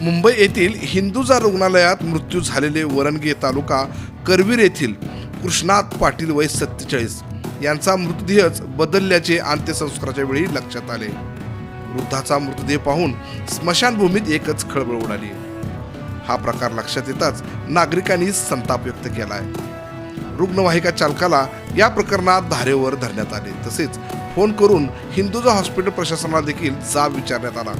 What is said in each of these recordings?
मुंबई येथील हिंदुजा रुग्णालयात मृत्यू झालेले वरणगे तालुका करवीर येथील कृष्णात पाटील वय सत्तेचाळीस यांचा मृतदेहच बदलल्याचे अंत्यसंस्काराच्या वेळी लक्षात आले. वृद्धाचा मृतदेह पाहून स्मशानभूमीत एकच खळबळ उडाली. हा प्रकार लक्षात येताच नागरिकांनी संताप व्यक्त केला आहे रुग्णवाहिका चालकाला या प्रकरणात धारेवर धरण्यात आले. तसेच फोन करून हिंदुजा हॉस्पिटल प्रशासनाला देखील जाब विचारण्यात आला.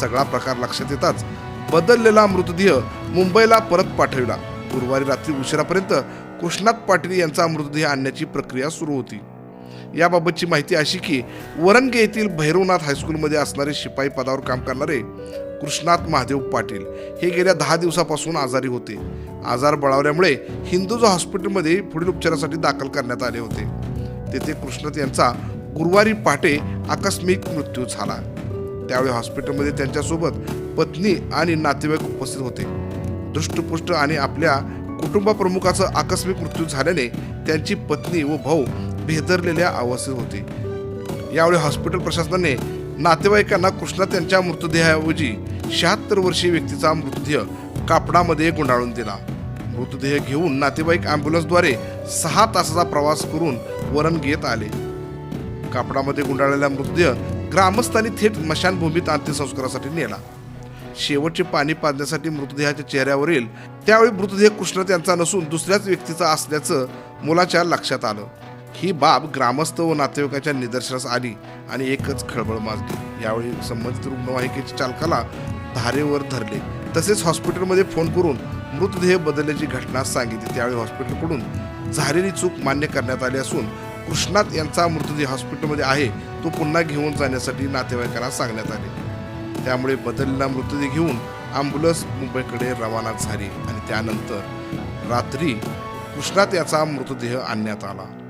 सगळा प्रकार लक्षात येताच बदललेला मृतदेह मुंबईला परत पाठविला. गुरुवारी रात्री उशिरापर्यंत कृष्णात पाटील यांचा मृतदेह आणण्याची प्रक्रिया सुरू होती. याबाबतची माहिती अशी की वरंगे येथील भैरवनाथ हायस्कूलमध्ये असणारे शिपाई पदावर काम करणारे कृष्णात महादेव पाटील हे गेल्या दहा दिवसापासून आजारी होते. आजार बळावल्यामुळे हिंदुजा हॉस्पिटलमध्ये पुढील उपचारासाठी दाखल करण्यात आले होते. तेथे कृष्णात यांचा गुरुवारी पहाटे आकस्मिक मृत्यू झाला. त्यावेळी हॉस्पिटलमध्ये त्यांच्यासोबत पत्नी आणि नातेवाईक उपस्थित होते. दृष्टपुष्ट आणि आपल्या कुटुंबप्रमुखाचा आकस्मिक मृत्यू झाल्याने त्यांची पत्नी व भाऊ भेदरलेल्या अवस्थेत होते. यावेळी हॉस्पिटल प्रशासनाने नातेवाईकांना कृष्णा त्यांच्या मृतदेहाऐवजी शहात्तर वर्षीय व्यक्तीचा मृतदेह कापडामध्ये गुंडाळून दिला. मृतदेह घेऊन नातेवाईक अँब्युलन्सद्वारे सहा तासाचा प्रवास करून वरण घेत आले. कापडामध्ये गुंडाळलेला मृतदेह ग्रामस्थांनी थेट स्मशानभूमीत अंत्यसंस्कारासाठी नेला. शेवटचे पाणी पाजण्यासाठी मृतदेहाच्या चेहऱ्यावरील त्यावेळी मृतदेह कृष्णात यांचा नसून दुसऱ्याच व्यक्तीचा असल्याचं मुलाच्या लक्षात आलं. ही बाब ग्रामस्थ व नातेवाईकाच्या निदर्शनास आली आणि एकच खळबळ माजली. यावेळी संबंधित रुग्णवाहिकेच्या चालकाला धारेवर धरले. तसेच हॉस्पिटलमध्ये फोन करून मृतदेह बदलल्याची घटना सांगितली. त्यावेळी हॉस्पिटलकडून झालेली चूक मान्य करण्यात आली असून कृष्णात यांचा मृतदेह हॉस्पिटलमध्ये आहे तो पुन्हा घेऊन जाण्यासाठी नातेवाईकांना सांगण्यात आले. त्यामुळे बदलला मृतदेह घेऊन ॲम्ब्युलन्स मुंबईकडे रवाना झाली आणि त्यानंतर रात्री कृष्णात याचा मृतदेह आणण्यात आला.